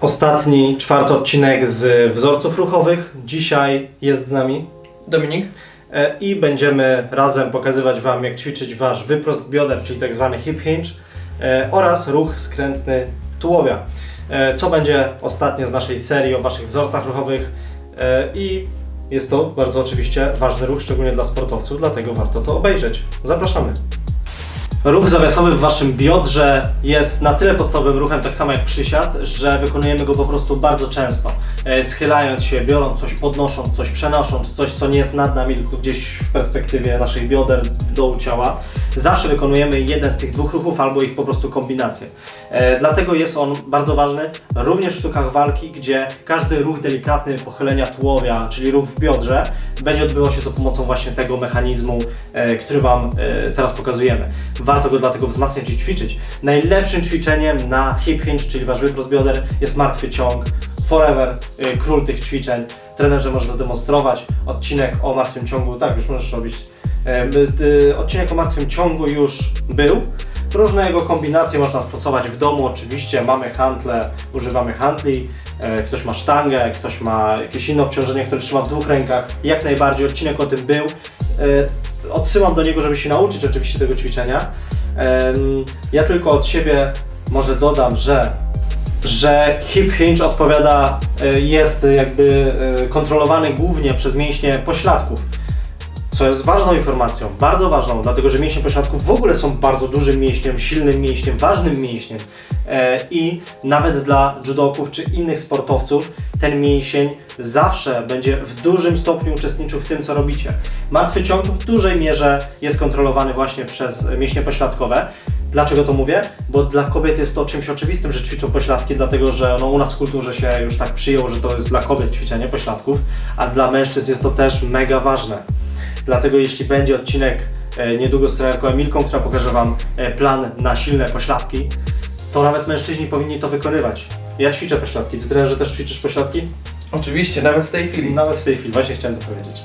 Ostatni, czwarty odcinek z wzorców ruchowych. Dzisiaj jest z nami Dominik? e, i będziemy razem pokazywać Wam, jak ćwiczyć Wasz wyprost bioder, czyli tak zwany hip hinge e, oraz ruch skrętny tułowia. E, Co będzie ostatnie z naszej serii o Waszych wzorcach ruchowych i jest to bardzo oczywiście ważny ruch, szczególnie dla sportowców, dlatego warto to obejrzeć. Zapraszamy. Ruch zawiasowy w waszym biodrze jest na tyle podstawowym ruchem, tak samo jak przysiad, że wykonujemy go po prostu bardzo często. E, Schylając się, biorąc coś, podnosząc coś, przenosząc coś, co nie jest nad nami, tylko gdzieś w perspektywie naszych bioder dołu ciała. Zawsze wykonujemy jeden z tych dwóch ruchów albo ich po prostu kombinację. E, Dlatego jest on bardzo ważny również w sztukach walki, gdzie każdy ruch delikatny pochylenia tułowia, czyli ruch w biodrze, będzie odbywał się za pomocą właśnie tego mechanizmu, e, który Wam teraz pokazujemy. Warto go dlatego wzmacniać i ćwiczyć. Najlepszym ćwiczeniem na hip hinge, czyli Wasz wyprost bioder, jest martwy ciąg. Forever, e, król tych ćwiczeń. Trenerze może zademonstrować. Odcinek o martwym ciągu, tak, już możesz robić. My- y, Odcinek o martwym ciągu już był. Różne jego kombinacje można stosować w domu. Oczywiście mamy hantle, używamy handli. Ktoś ma sztangę, ktoś ma jakieś inne obciążenie, które trzyma w dwóch rękach. Jak najbardziej odcinek o tym był. Odsyłam do niego, żeby się nauczyć oczywiście tego ćwiczenia. Ja tylko od siebie może dodam, że że hip hinge odpowiada, e, jest jakby e, kontrolowany głównie przez mięśnie pośladków. Co jest ważną informacją, bardzo ważną, dlatego że mięśnie pośladków w ogóle są bardzo dużym mięśniem, silnym mięśniem, ważnym mięśniem. E, I nawet dla judoków czy innych sportowców ten mięsień zawsze będzie w dużym stopniu uczestniczył w tym, co robicie. Martwy ciąg w dużej mierze jest kontrolowany właśnie przez mięśnie pośladkowe. Dlaczego to mówię? Bo dla kobiet jest to czymś oczywistym, że ćwiczą pośladki, dlatego że no, u nas w kulturze się już tak przyjęło, że to jest dla kobiet ćwiczenie pośladków, a dla mężczyzn jest to też mega ważne. Dlatego jeśli będzie odcinek e, niedługo z trenerką Emilką, która pokaże Wam e, plan na silne pośladki, to nawet mężczyźni powinni to wykonywać. Ja ćwiczę pośladki. Ty trenerze też ćwiczysz pośladki? Oczywiście, nawet w tej chwili. Nawet w tej chwili, właśnie chciałem to powiedzieć.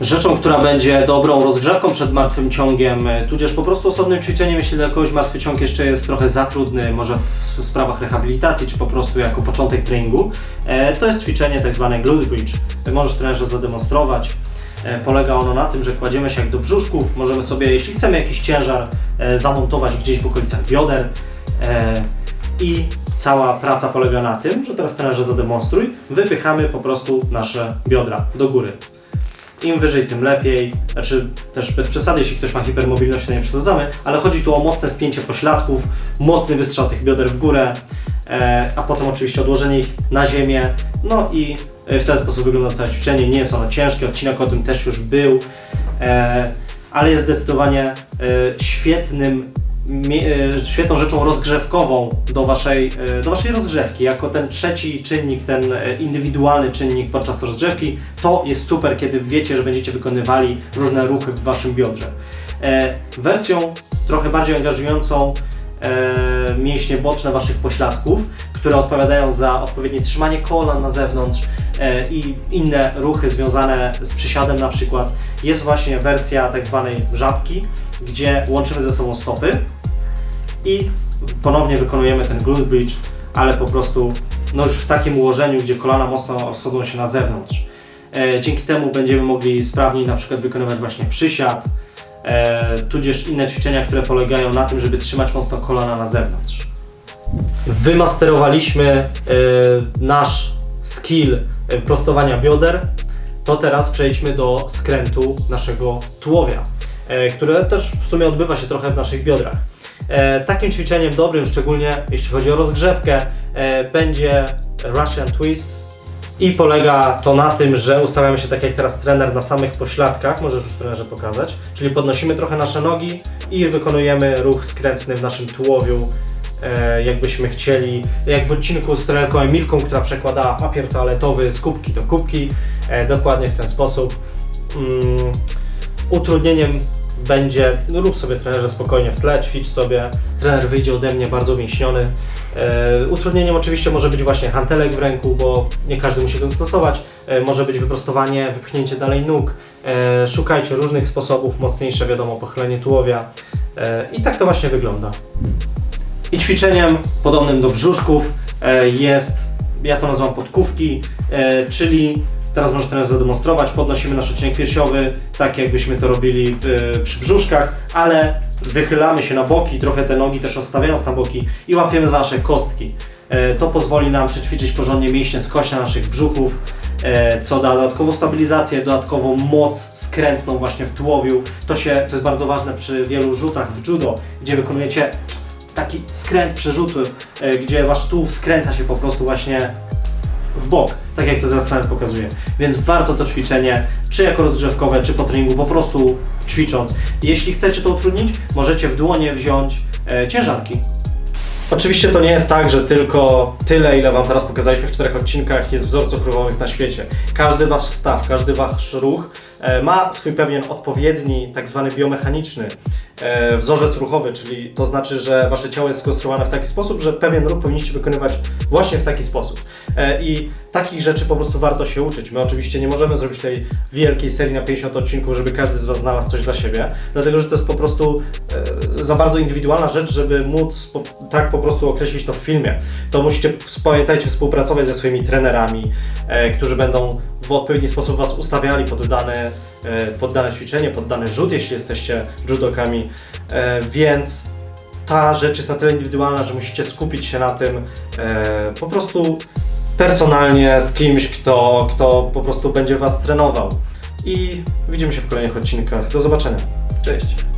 Rzeczą, która będzie dobrą rozgrzewką przed martwym ciągiem, e, tudzież po prostu osobnym ćwiczeniem, jeśli dla kogoś martwy ciąg jeszcze jest trochę za trudny, może w, sprawach rehabilitacji, czy po prostu jako początek treningu, to jest ćwiczenie tak zwane glute bridge. Możesz trenerze zademonstrować. E, Polega ono na tym, że kładziemy się jak do brzuszków, możemy sobie, jeśli chcemy jakiś ciężar, e, zamontować gdzieś w okolicach bioder e, i cała praca polega na tym, że teraz trenerze zademonstruj, wypychamy po prostu nasze biodra do góry. Im wyżej, tym lepiej. Znaczy, też bez przesady, jeśli ktoś ma hipermobilność, to nie przesadzamy, ale chodzi tu o mocne spięcie pośladków, mocny wystrzał tych bioder w górę, a potem oczywiście odłożenie ich na ziemię. No i w ten sposób wygląda całe ćwiczenie. Nie jest ono ciężkie, odcinek o tym też już był, e, ale jest zdecydowanie e, świetnym e, świetną rzeczą rozgrzewkową do waszej, e, do waszej rozgrzewki. Jako ten trzeci czynnik, ten e, indywidualny czynnik podczas rozgrzewki, to jest super, kiedy wiecie, że będziecie wykonywali różne ruchy w waszym biodrze. E, Wersją trochę bardziej angażującą e, mięśnie boczne waszych pośladków, które odpowiadają za odpowiednie trzymanie kolan na zewnątrz e, i inne ruchy związane z przysiadem na przykład, jest właśnie wersja tak zwanej żabki, gdzie łączymy ze sobą stopy i ponownie wykonujemy ten glute bridge, ale po prostu no już w takim ułożeniu, gdzie kolana mocno rozchodzą się na zewnątrz. E, dzięki temu będziemy mogli sprawniej na przykład wykonywać właśnie przysiad, e, tudzież inne ćwiczenia, które polegają na tym, żeby trzymać mocno kolana na zewnątrz. Wymasterowaliśmy e, nasz skill e, prostowania bioder, to teraz przejdźmy do skrętu naszego tułowia, e, które też w sumie odbywa się trochę w naszych biodrach. Takim ćwiczeniem dobrym, szczególnie jeśli chodzi o rozgrzewkę, będzie Russian Twist. I polega to na tym, że ustawiamy się tak jak teraz trener na samych pośladkach, możesz już trenerze pokazać, czyli podnosimy trochę nasze nogi i wykonujemy ruch skrętny w naszym tułowiu, jakbyśmy chcieli, jak w odcinku z trenerką Emilką, która przekładała papier toaletowy z kubki do kubki, e, dokładnie w ten sposób. Mm, utrudnieniem będzie, no rób sobie trenerze spokojnie w tle, ćwicz sobie, trener wyjdzie ode mnie bardzo mięśniony. E, utrudnieniem oczywiście może być właśnie hantelek w ręku, bo nie każdy musi go zastosować. E, może być wyprostowanie, wypchnięcie dalej nóg. E, szukajcie różnych sposobów, mocniejsze wiadomo, pochylenie tułowia. E, I tak to właśnie wygląda. I ćwiczeniem podobnym do brzuszków e, jest ja to nazywam podkówki, e, czyli teraz może trener zademonstrować, podnosimy nasz odcinek piersiowy, tak jakbyśmy to robili e, przy brzuszkach, ale wychylamy się na boki, trochę te nogi też odstawiając na boki i łapiemy za nasze kostki. To pozwoli nam przećwiczyć porządnie mięśnie skośne naszych brzuchów, co da dodatkową stabilizację, dodatkową moc skrętną właśnie w tułowiu. To, się, to jest bardzo ważne przy wielu rzutach w judo, gdzie wykonujecie taki skręt przerzutu, e, gdzie wasz tułów skręca się po prostu właśnie w bok, tak jak to teraz sam pokazuje. Więc warto to ćwiczenie, czy jako rozgrzewkowe, czy po treningu, po prostu ćwicząc. Jeśli chcecie to utrudnić, możecie w dłonie wziąć e, ciężarki. Oczywiście to nie jest tak, że tylko tyle, ile Wam teraz pokazaliśmy w czterech odcinkach, jest wzorców ruchowych na świecie. Każdy Wasz staw, każdy Wasz ruch e, ma swój pewien odpowiedni, tak zwany biomechaniczny e, wzorzec ruchowy, czyli to znaczy, że Wasze ciało jest skonstruowane w taki sposób, że pewien ruch powinniście wykonywać właśnie w taki sposób. E, I takich rzeczy po prostu warto się uczyć. My oczywiście nie możemy zrobić tej wielkiej serii na 50 odcinków, żeby każdy z Was znalazł coś dla siebie, dlatego że to jest po prostu za bardzo indywidualna rzecz, żeby móc po, tak po prostu określić to w filmie. To musicie, pamiętajcie, współpracować ze swoimi trenerami, e, którzy będą w odpowiedni sposób Was ustawiali pod dane, e, pod dane ćwiczenie, pod dany rzut, jeśli jesteście judokami, e, więc ta rzecz jest na tyle indywidualna, że musicie skupić się na tym e, po prostu personalnie z kimś, kto, kto po prostu będzie Was trenował. I widzimy się w kolejnych odcinkach. Do zobaczenia. Cześć.